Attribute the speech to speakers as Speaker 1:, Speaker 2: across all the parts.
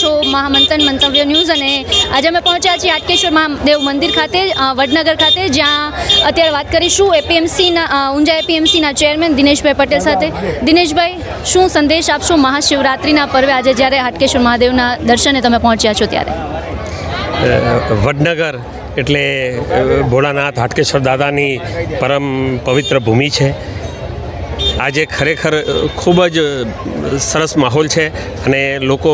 Speaker 1: છો મહામંથન મંતવ્ય ન્યૂઝ અને આજે અમે પહોંચ્યા છીએ હાટકેશ્વર મહાદેવ મંદિર ખાતે વડનગર ખાતે, જ્યાં અત્યારે વાત કરીશું એપીએમસીના ઊંઝા એપીએમસીના ચેરમેન દિનેશભાઈ પટેલ સાથે. દિનેશભાઈ, શું સંદેશ આપશો મહાશિવરાત્રિના પર્વે આજે જ્યારે હાટકેશ્વર મહાદેવના દર્શને તમે પહોંચ્યા છો ત્યારે?
Speaker 2: વડનગર એટલે ભોળાનાથ હાટકેશ્વર દાદાની પરમ પવિત્ર ભૂમિ છે. આજે ખરેખર ખૂબ જ સરસ માહોલ છે અને લોકો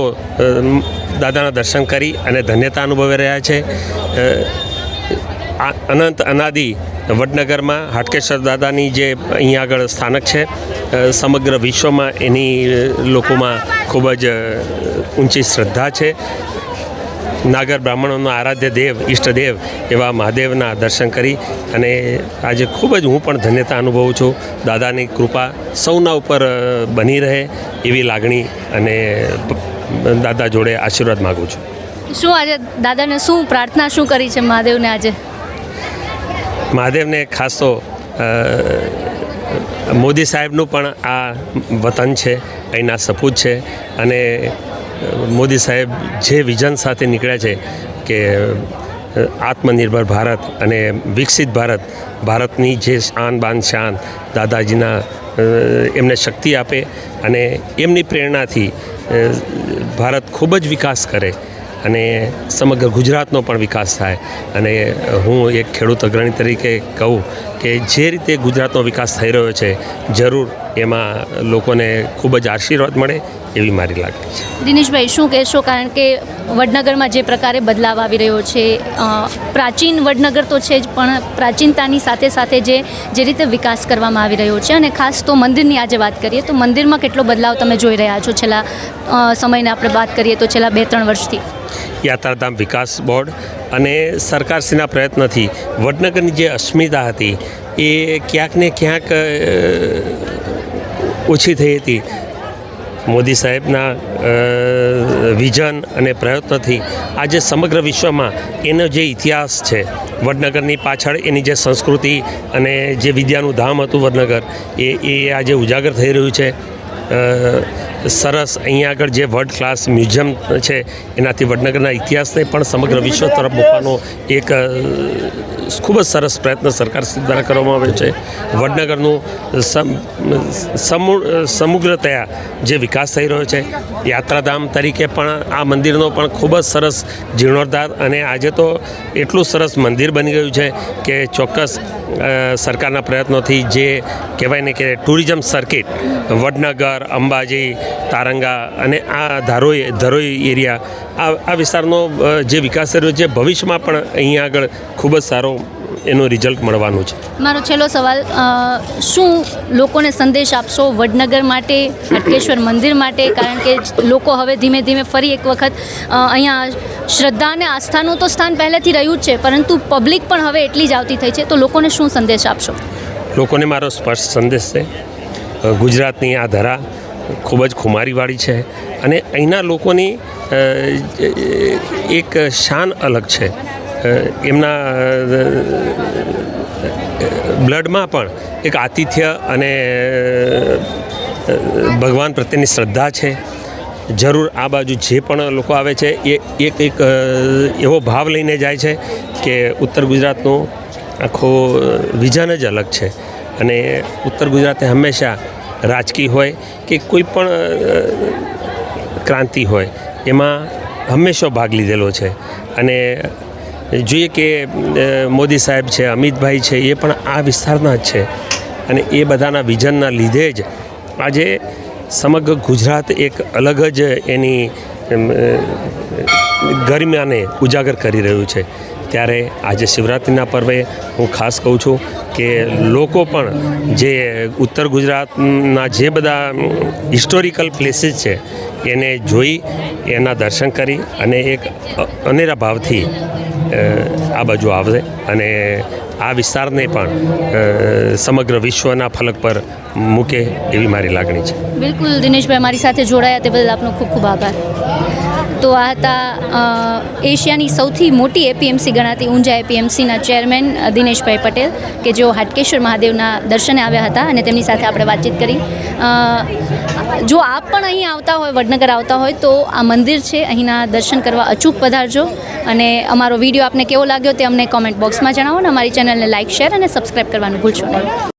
Speaker 2: દાદાના દર્શન કરી અને ધન્યતા અનુભવી રહ્યા છે. અનંત અનાદિ વડનગરમાં હાટકેશ્વર દાદાની જે અહીં આગળ સ્થાનક છે સમગ્ર વિશ્વમાં એની લોકોમાં ખૂબ જ ઊંચી શ્રદ્ધા છે. નાગર બ્રાહ્મણોનો આરાધ્ય દેવ ઈષ્ટદેવ એવા મહાદેવના દર્શન કરી અને આજે ખૂબ જ હું પણ ધન્યતા અનુભવું છું. દાદાની કૃપા સૌના ઉપર બની રહે એવી લાગણી અને દાદા જોડે આશીર્વાદ માગું છું.
Speaker 1: શું આજે દાદાને શું પ્રાર્થના શું કરી છે મહાદેવને આજે?
Speaker 2: મહાદેવને ખાસ તો મોદી સાહેબનું પણ આ વતન છે અહીંના સપૂત છે અને મોદી સાહેબ જે વિઝન સાથે નીકળ્યા છે કે આત્મનિર્ભર ભારત અને વિકસિત ભારત, ભારતની જે શાન બાન શાન દાદાજીના એમને શક્તિ આપે અને એમની પ્રેરણાથી ભારત ખૂબ જ વિકાસ કરે અને સમગ્ર ગુજરાતનો પણ વિકાસ થાય. અને હું એક ખેડૂત અગ્રણી તરીકે કહું કે જે રીતે ગુજરાતનો વિકાસ થઈ રહ્યો છે, જરૂર એમાં લોકોને ખૂબ જ આશીર્વાદ મળે એવી મારી લાગણી છે.
Speaker 1: દિનેશભાઈ, શું કહેશો? કારણ કે વડનગરમાં જે પ્રકારે બદલાવ આવી રહ્યો છે પ્રાચીન વડનગર તો છે જ, પણ પ્રાચીનતાની સાથે સાથે જે જે રીતે વિકાસ કરવામાં આવી રહ્યો છે, અને ખાસ તો મંદિરની આજે વાત કરીએ, તો મંદિરમાં કેટલો બદલાવ તમે જોઈ રહ્યા છો? છેલ્લા સમયને આપણે વાત કરીએ તો છેલ્લા બે ત્રણ વર્ષથી.
Speaker 2: યાત્રાધામ વિકાસ બોર્ડ અને સરકારશ્રીના પ્રયત્નથી વડનગરની જે અસ્મિતા હતી, એ ક્યાંક ને ક્યાંક ઓછી થઈ હતી. મોદી સાહેબના વિઝન અને પ્રયત્નથી આજે સમગ્ર વિશ્વમાં એનો જે ઇતિહાસ છે, વડનગરની પાછળ એની જે સંસ્કૃતિ અને જે વિદ્યાનું ધામ હતું વડનગર, એ એ આજે ઉજાગર થઈ રહ્યું છે. સરસ. અહીંયા આગળ જે વર્લ્ડ ક્લાસ મ્યુઝિયમ છે એનાથી વડનગરના ઇતિહાસને પણ સમગ્ર વિશ્વ તરફ મૂકવાનો એક ખૂબ જ સરસ પ્રયત્ન સરકાર દ્વારા કરવામાં આવ્યો છે. વડનગરનું સમ- સમૂ સમગ્રતયા જે વિકાસ થઈ રહ્યો છે યાત્રાધામ તરીકે પણ આ મંદિરનો પણ ખૂબ જ સરસ જીર્ણોદ્ધાર અને આજે તો એટલું સરસ મંદિર બની ગયું છે કે ચોક્કસ સરકારના પ્રયત્નોથી જે કહેવાય ને કે ટુરિઝમ સર્કિટ વડનગર અંબાજી તારંગા અને આ ધારોઈ ધરોઈ એરિયા આ આ વિસ્તારનો જે વિકાસ થયો છે ભવિષ્યમાં પણ અહીંયા આગળ ખૂબ જ સારો એનું રિઝલ્ટ મળવાનું છે.
Speaker 1: મારો છેલ્લો સવાલ શું લોકોને સંદેશ આપશો વડનગર માટે અટકેશ્વર મંદિર માટે? કારણ કે લોકો હવે ધીમે ધીમે ફરી એક વખત અહીંયા શ્રદ્ધા અને આસ્થાનું તો સ્થાન પહેલેથી રહ્યું જ છે પરંતુ પબ્લિક પણ હવે એટલી જ આવતી થઈ છે. તો લોકોને શું સંદેશ આપશો?
Speaker 2: લોકોને મારો સ્પષ્ટ સંદેશ છે. ગુજરાતની આ ધરા ખૂબ જ ખુમારીવાળી છે અને અહીંના લોકોની એક શાન અલગ છે. એમના બ્લડમાં પણ એક આતિથ્ય અને ભગવાન પ્રત્યેની શ્રદ્ધા છે. જરૂર આ બાજુ જે પણ લોકો આવે છે, એ એક એક એવો ભાવ લઈને જાય છે કે ઉત્તર ગુજરાતનું આખો વિઝન જ અલગ છે. અને ઉત્તર ગુજરાતે હંમેશા રાજકીય હોય કે કોઈ પણ ક્રાંતિ હોય, એમાં હંમેશા ભાગ લીધેલો છે. અને જોઈએ કે મોદી સાહેબ છે, અમિતભાઈ છે, એ પણ આ વિસ્તારના જ છે. અને એ બધાના વિઝનના લીધે જ આજે સમગ્ર ગુજરાત એક અલગ જ એની ગરમિયાને ઉજાગર કરી રહ્યું છે. ત્યારે આજે શિવરાત્રિના પર્વે હું ખાસ કહું છું કે લોકો પણ જે ઉત્તર ગુજરાતના જે બધા હિસ્ટોરિકલ પ્લેસીસ છે, એને જોઈ, એના દર્શન કરી અને એક અનેરા ભાવથી આ બાજુ આવશે અને આ વિસ્તારને પણ સમગ્ર વિશ્વના ફલક પર મૂકે એવી મારી લાગણી છે.
Speaker 1: બિલકુલ દિનેશભાઈ, મારી સાથે જોડાયા તે બદલ આપનો ખૂબ ખૂબ આભાર. તો આ હતા એશિયાની સૌથી મોટી એપીએમસી ગણાતી ઊંઝા એપીએમસીના ચેરમેન દિનેશભાઈ પટેલ, કે જેઓ હાટકેશ્વર મહાદેવના દર્શને આવ્યા હતા અને તેમની સાથે આપણે વાતચીત કરી. જો આપ પણ અહીં આવતા હોય, વડનગર આવતા હોય, તો આ મંદિર છે, અહીંના દર્શન કરવા અચૂક પધારજો. અને અમારો વીડિયો આપને કેવો લાગ્યો તે અમને કોમેન્ટ બોક્સમાં જણાવો ને અમારી ચેનલને લાઇક શેર અને સબસ્ક્રાઈબ કરવાનું ભૂલશો નહીં.